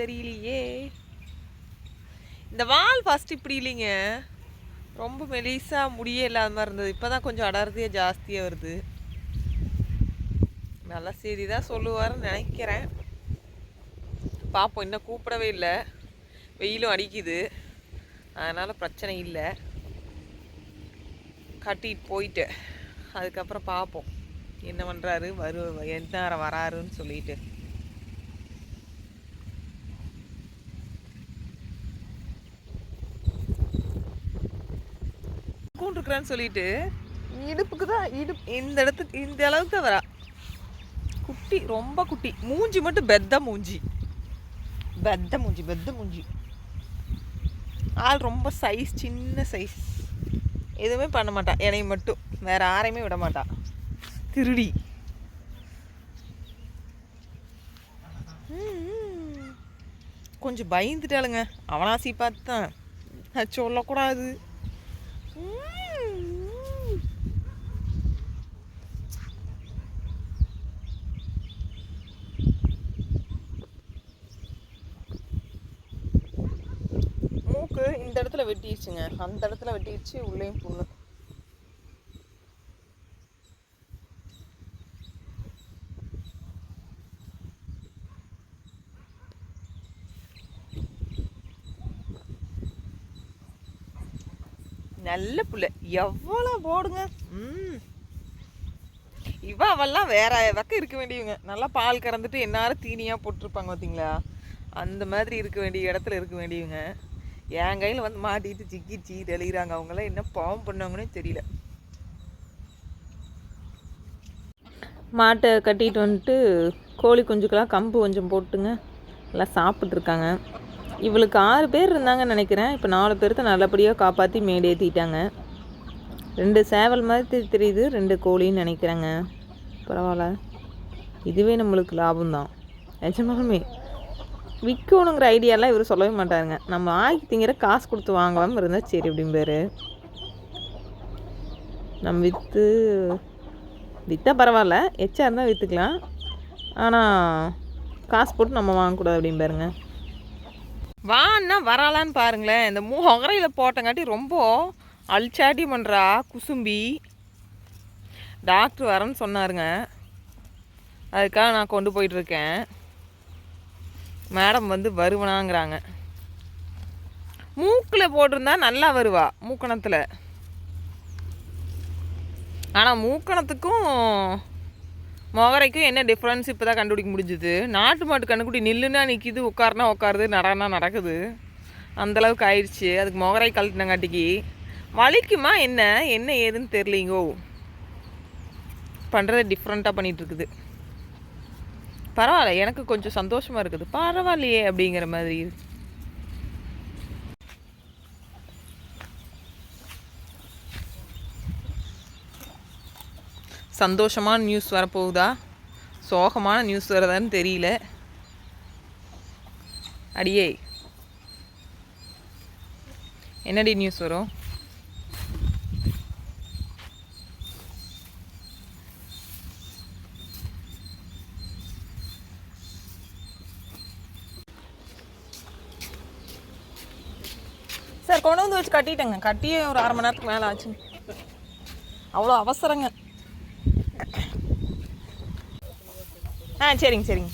தெரியலையே. இந்த வால் ஃபஸ்ட் இப்படி இல்லைங்க. ரொம்ப மெலிசாக முடியே இல்லாத மாதிரி இருந்தது. இப்போ தான் கொஞ்சம் அடர்த்தியாக ஜாஸ்தியாக வருது. நல்ல செய்தி தான் சொல்லுவாருன்னு நினைக்கிறேன். பார்ப்போம் இன்னும் கூப்பிடவே இல்லை. வெயிலும் அடிக்குது. அதனால் பிரச்சனை இல்லை. கட்டிட்டு போயிட்டு. அதுக்கப்புறம் பார்ப்போம் என்ன பண்ணுறாரு வரு எந்த நேரம் வராருன்னு சொல்லிட்டு. கூண்டிருக்கிறேன்னு சொல்லிட்டு இடுப்புக்கு தான் இடுப்பு இந்த இடத்துக்கு இந்த அளவுக்கு தான் வரா குட்டி ரொம்ப குட்டி. மூஞ்சி மட்டும் பெத்த மூஞ்சி. பெத்த மூஞ்சி பெத்த மூஞ்சி. ஆள் ரொம்ப சைஸ் சின்ன சைஸ் எதுவுமே பண்ண மாட்டான் என்னை மட்டும். வேற யாரையுமே விட மாட்டான் திருடி. கொஞ்சம் பயந்துட்டாளுங்க. அவனாசி பார்த்து தான் அது சொல்லக்கூடாது ம். மூக்கு இந்த இடத்துல வெட்டிடுச்சுங்க அந்த இடத்துல வெட்டிடுச்சு உள்ளேயும் புண்ணு. நல்ல புள்ள எவ்வளோ போடுங்க. ம். இவ அவெல்லாம் வேற வக்கம் இருக்க வேண்டியவங்க. நல்லா பால் கறந்துட்டு எந்நேரம் தீனியாக போட்டிருப்பாங்க பார்த்தீங்களா அந்த மாதிரி இருக்க வேண்டிய இடத்துல இருக்க வேண்டியவங்க. என் கையில் வந்து மாட்டிட்டு சிக்கிச்சு தெளிகிறாங்க அவங்களாம் என்ன பாவம் பண்ணாங்கன்னே தெரியல. மாட்டை கட்டிட்டு வந்துட்டு கோழி குஞ்சுக்கெல்லாம் கம்பு கொஞ்சம் போட்டுங்க. எல்லாம் சாப்பிட்ருக்காங்க இவளுக்கு ஆறு பேர் இருந்தாங்கன்னு நினைக்கிறேன். இப்போ நாலு பேர்த்த நல்லபடியாக காப்பாற்றி மேடேற்றிட்டாங்க ரெண்டு சேவல் மாதிரி தெரியுது ரெண்டு கோழின்னு நினைக்கிறேங்க. பரவாயில்ல. இதுவே நம்மளுக்கு லாபம்தான். நிஜமாலுமே. விற்கணுங்கிற ஐடியாலாம் இவர் சொல்லவே மாட்டாருங்க. நம்ம ஆக்கி திங்கிற காசு கொடுத்து வாங்கலாம் இருந்தால் சரி அப்படிம்பாரு. நம்ம விற்று விற்றா பரவாயில்ல எச்சா இருந்தால் விற்றுக்கலாம் ஆனால் காசு போட்டு நம்ம வாங்கக்கூடாது அப்படிம்பாருங்க. வான்னா வராளான்னு பாருங்களேன். இந்த மூ ஒகரையில் போட்டங்காட்டி ரொம்ப அல்சாட்டி பண்ணுறா குசும்பி. டாக்டர் வரேன்னு சொன்னாருங்க. அதுக்காக நான் கொண்டு போயிட்டுருக்கேன் மேடம் வந்து வருவனாங்கிறாங்க. மூக்கில் போட்டிருந்தா நல்லா வருவா மூக்கணத்தில். ஆனால் மூக்கணத்துக்கும் மொகரைக்கும் என்ன டிஃப்ரென்ஸ் இப்போ தான் கண்டுபிடிக்க முடிஞ்சுது? நாட்டு மாட்டு கண்ணுக்குட்டி நில்லுனா நிற்கிது உட்காருனா உட்காருது நடனா நடக்குது. அந்தளவுக்கு ஆயிடுச்சு. அதுக்கு மொகரை கழட்டினங்காட்டிக்கு. வலிக்குமா என்ன? என்ன ஏதுன்னு தெரிலிங்கோ பண்ணுறதை டிஃப்ரெண்ட்டாக பண்ணிகிட்ருக்குது பரவாயில்ல எனக்கு கொஞ்சம் சந்தோஷமாக இருக்குது. பரவாயில்லையே அப்படிங்கிற மாதிரி. சந்தோஷமான நியூஸ் வரப்போகுதா? சோகமான நியூஸ் வரதான்னு தெரியல. அடியே. என்னடி நியூஸ் வரும்? சார் கொண்டு வந்து வச்சு கட்டிட்டேங்க. கட்டியே ஒரு அரை மணி நேரத்துக்கு மேலே ஆச்சுங்க அவ்வளோ அவசரங்க. ஆ சரிங்க சரிங்க.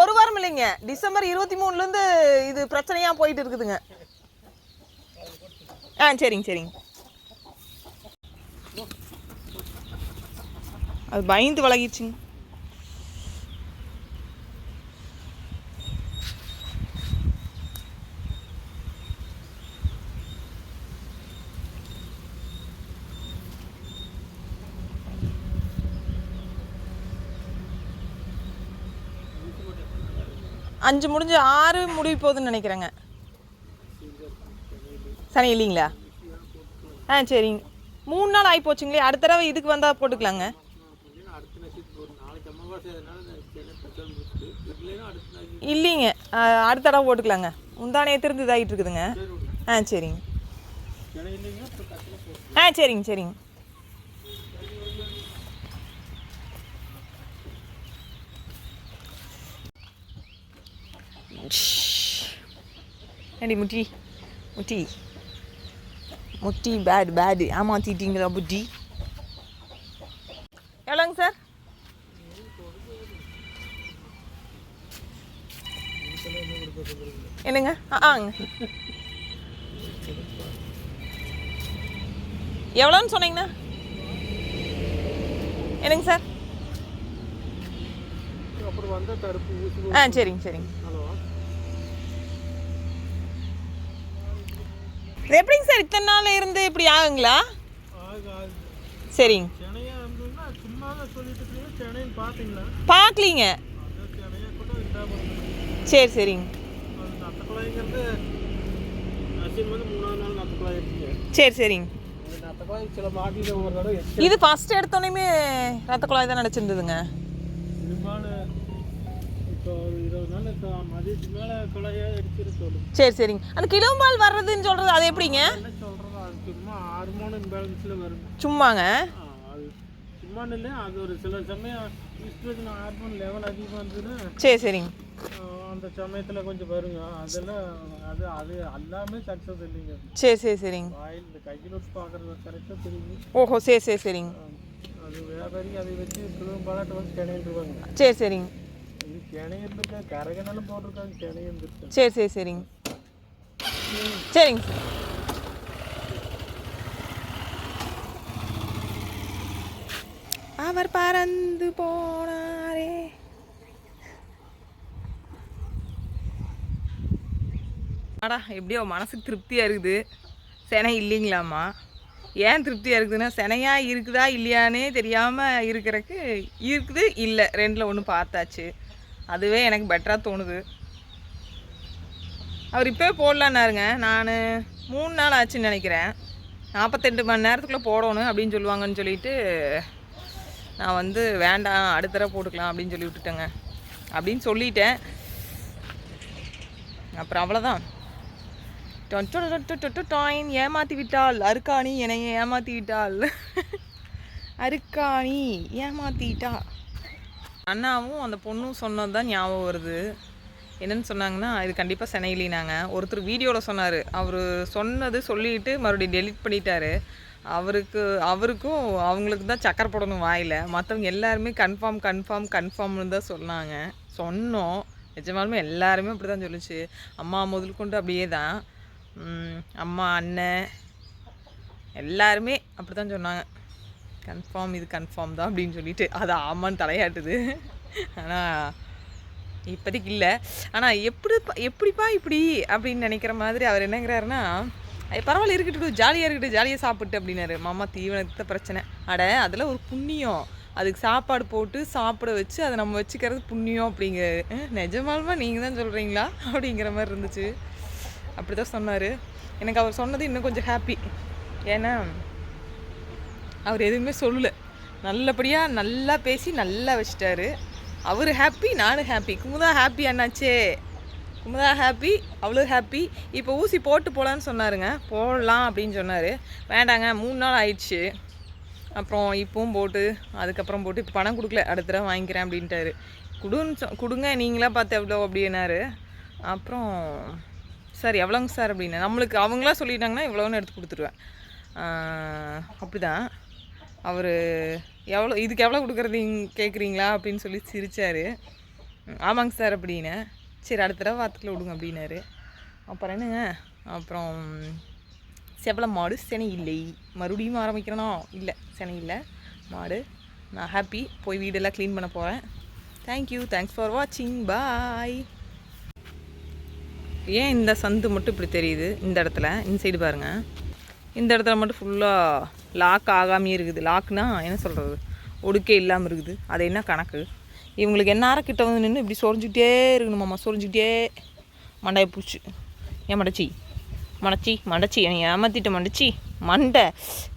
ஒரு வாரம் இல்லைங்க. டிசம்பர் இருபத்தி மூணுலேருந்து இது பிரச்சனையாக போயிட்டு இருக்குதுங்க. ஆ சரிங்க சரிங்க. அது பயந்து விலகிடுச்சுங்க அஞ்சு முடிஞ்சு ஆறு முடிவு போகுதுன்னு நினைக்கிறேங்க. சனி இல்லைங்களா? ஆ சரிங்க மூணு நாள் ஆகி போச்சுங்களே அடுத்த தடவை இதுக்கு வந்தால் போட்டுக்கலாங்க. இல்லைங்க. அடுத்த தடவை போட்டுக்கலாங்க. முந்தானே திருந்து இதாகிட்டு இருக்குதுங்க. ஆ சரிங்க. ஆ சரிங்க சரிங்க. ஏண்டி முட்டி முட்டி முட்டி பேட் பேடு ஏமாத்திட்டீங்களா புட்டி எவ்வளோங்க சார் என்னங்க ஆங்க எவ்வளோன்னு சொன்னீங்கண்ணா என்னங்க சார் ஆ சரிங்க சரிங்க ஹலோ இது எப்படிங்க சார் இத்தனை நாள் இருந்து இப்படி ஆகுங்களா? ஆகு ஆகு சரிங்க. பார்க்கலீங்க சரி சரிங்க. சரி சரிங்க. இது ஃபர்ஸ்ட் எடுத்தோடனே ரத்த குழாய் தான் நினச்சிருந்ததுங்க சரி சரிங்க. அந்த கிலோபால் வர்றதுன்னு சொல்கிறது அது எப்படிங்க? சும்மாங்க? ஆ, அது சும்மான்னு இல்லை அது ஒரு சில சமயம் ஈஸ்ட்ரோஜன் ஹார்மோன் லெவல் அதிகமாக இருந்ததுன்னா சரி சரிங்க. அந்த சமயத்தில் கொஞ்சம் வருங்க. அதெல்லாம் அது அது எல்லாமே சக்ஸஸ் இல்லைங்க. சரி சரி சரிங்க. இந்த கையில் வச்சு பார்க்குறது கரெக்டாக தெரியுங்க ஓஹோ சரி சரி சரிங்க. அது வியாபாரி அதை வச்சு பாலாட்டு வந்து கிணையிருவாங்க சரி சரிங்க. சரி சரி சரிங்க. சரிங்க சார். அவர் பறந்து போனாரே. அடா எப்படியோ மனசுக்கு திருப்தியாக இருக்குது. செனை இல்லைங்களாம்மா? ஏன் திருப்தியாக இருக்குதுன்னா செனையாக இருக்குதா இல்லையானே தெரியாமல் இருக்கிறக்கு இருக்குது இல்லை ரெண்டில் ஒன்று பார்த்தாச்சு. அதுவே எனக்கு பெட்டராக தோணுது. அவர் இப்போ போடலான்னாருங்க. நான் மூணு நாள் ஆச்சுன்னு நினைக்கிறேன். நாற்பத்தெட்டு மணி நேரத்துக்குள்ளே போடணும் அப்படின்னு சொல்லுவாங்கன்னு சொல்லிட்டு நான் வந்து வேண்டாம் அடுத்தர போட்டுக்கலாம் அப்படின்னு சொல்லி விட்டுட்டேங்க. அப்படின்னு சொல்லிட்டேன். அப்புறம் அவ்வளோதான் டாயின் ஏமாத்தி விட்டாள் அருக்காணி என்னைய ஏமாத்தி விட்டாள் அருக்காணி ஏமாத்திட்டா அண்ணாவும் அந்த பொண்ணும் சொன்னது தான் ஞாபகம் வருது. என்னன்னு சொன்னாங்கன்னா இது கண்டிப்பாக சென்னையிலினாங்க. ஒருத்தர் வீடியோவில் சொன்னார். அவர் சொன்னது சொல்லிட்டு மறுபடியும் டெலிட் பண்ணிட்டாரு. அவருக்கு அவருக்கும் அவங்களுக்கு தான் சக்கரை போடணும் வாயில். மற்றவங்க எல்லாருமே கன்ஃபார்ம் கன்ஃபார்ம் கன்ஃபார்ம்னு தான் சொன்னாங்க. சொன்னோம். நிஜமாலுமே எல்லாருமே அப்படி தான் சொல்லுச்சு. அம்மா முதல் கொண்டு அப்படியே தான். அம்மா அண்ணன் எல்லாருமே அப்படி தான் சொன்னாங்க. கன்ஃபார்ம் இது கன்ஃபார்ம் தான் அப்படின்னு சொல்லிட்டு அது ஆமான்னு தலையாட்டுது. ஆனால் இப்போதைக்கு இல்லை. ஆனால் எப்படி எப்படிப்பா இப்படி அப்படின்னு நினைக்கிற மாதிரி அவர் என்னங்கிறாருன்னா பரவாயில்ல இருக்கட்டும் ஜாலியாக இருக்கட்டும் ஜாலியாக சாப்பிட்டு அப்படின்னாரு. மாமா தீவனத்தை பிரச்சனை. அட அதில் ஒரு புண்ணியம். அதுக்கு சாப்பாடு போட்டு சாப்பிட வச்சு அதை நம்ம வச்சுக்கிறது புண்ணியம் அப்படிங்கிறது நிஜமாலுமா நீங்கள் தான் சொல்கிறீங்களா அப்படிங்கிற மாதிரி இருந்துச்சு. அப்படி தான் சொன்னார். எனக்கு அவர் சொன்னது இன்னும் கொஞ்சம் ஹாப்பி ஏன்னா அவர் எதுவுமே சொல்லலை. நல்லபடியாக நல்லா பேசி நல்லா வச்சிட்டாரு. அவர் ஹாப்பி நானும் ஹாப்பி குமுதா ஹாப்பி அண்ணாச்சே. குமுதா ஹாப்பி அவ்வளோ ஹாப்பி இப்போ ஊசி போட்டு போகலான்னு சொன்னாருங்க. போடலாம் அப்படின்னு சொன்னார். வேண்டாங்க மூணு நாள் ஆயிடுச்சு. அப்புறம் இப்பவும் போட்டு அதுக்கப்புறம் போட்டு இப்போ பணம் கொடுக்கல. அடுத்த தடவை வாங்கிக்கிறேன் அப்படின்ட்டாரு. கொடுன்னு சொ கொடுங்க நீங்களா பார்த்து எவ்வளோ அப்படின்னாரு. அப்புறம் சார் எவ்வளோங்க சார் அப்படின்னு. நம்மளுக்கு அவங்களாம் சொல்லிட்டாங்கன்னா இவ்வளோன்னு எடுத்து கொடுத்துருவேன். அப்படி தான் அவர் எவ்வளோ இதுக்கு எவ்வளோ கொடுக்குறதீங்க கேட்குறீங்களா அப்படின்னு சொல்லி சிரித்தார் ஆமாங்க சார் அப்படின்னு. சரி அடுத்த தடவை வாரத்துக்குள்ள விடுங்க அப்படின்னாரு. அப்புறம் என்னங்க? அப்புறம் செவல மாடு செனை இல்லை. மறுபடியும் ஆரம்பிக்கிறனோ இல்லை செனை இல்லை. மாடு நான் ஹாப்பி போய் வீடெல்லாம் க்ளீன் பண்ண போகிறேன் தேங்க்யூ தேங்க்ஸ் ஃபார் வாட்சிங் பாய் ஏன் இந்த சந்து மட்டும் இப்படி தெரியுது? இந்த இடத்துல இந்த சைடு பாருங்கள் இந்த இடத்துல மட்டும் ஃபுல்லாக லாக் ஆகாமே இருக்குது. லாக்னா என்ன சொல்கிறது ஒடுக்கே இல்லாமல் இருக்குது. அது என்ன கணக்கு? இவங்களுக்கு எந்நேரம் கிட்ட வந்து நின்று இப்படி சொரிஞ்சுக்கிட்டே இருக்கணுமாம்மா சொரிஞ்சுக்கிட்டே மண்டையை பூச்சி ஏன் மடச்சி மடச்சி மடச்சி என்னை ஏமாத்திட்ட மடச்சி மண்டை.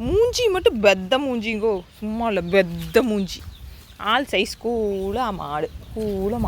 மூஞ்சி மட்டும் பெத்த மூஞ்சிங்கோ. சும்மா இல்லை பெத்த மூஞ்சி. ஆள் சைஸ் கூலாக மாடு. கூல மா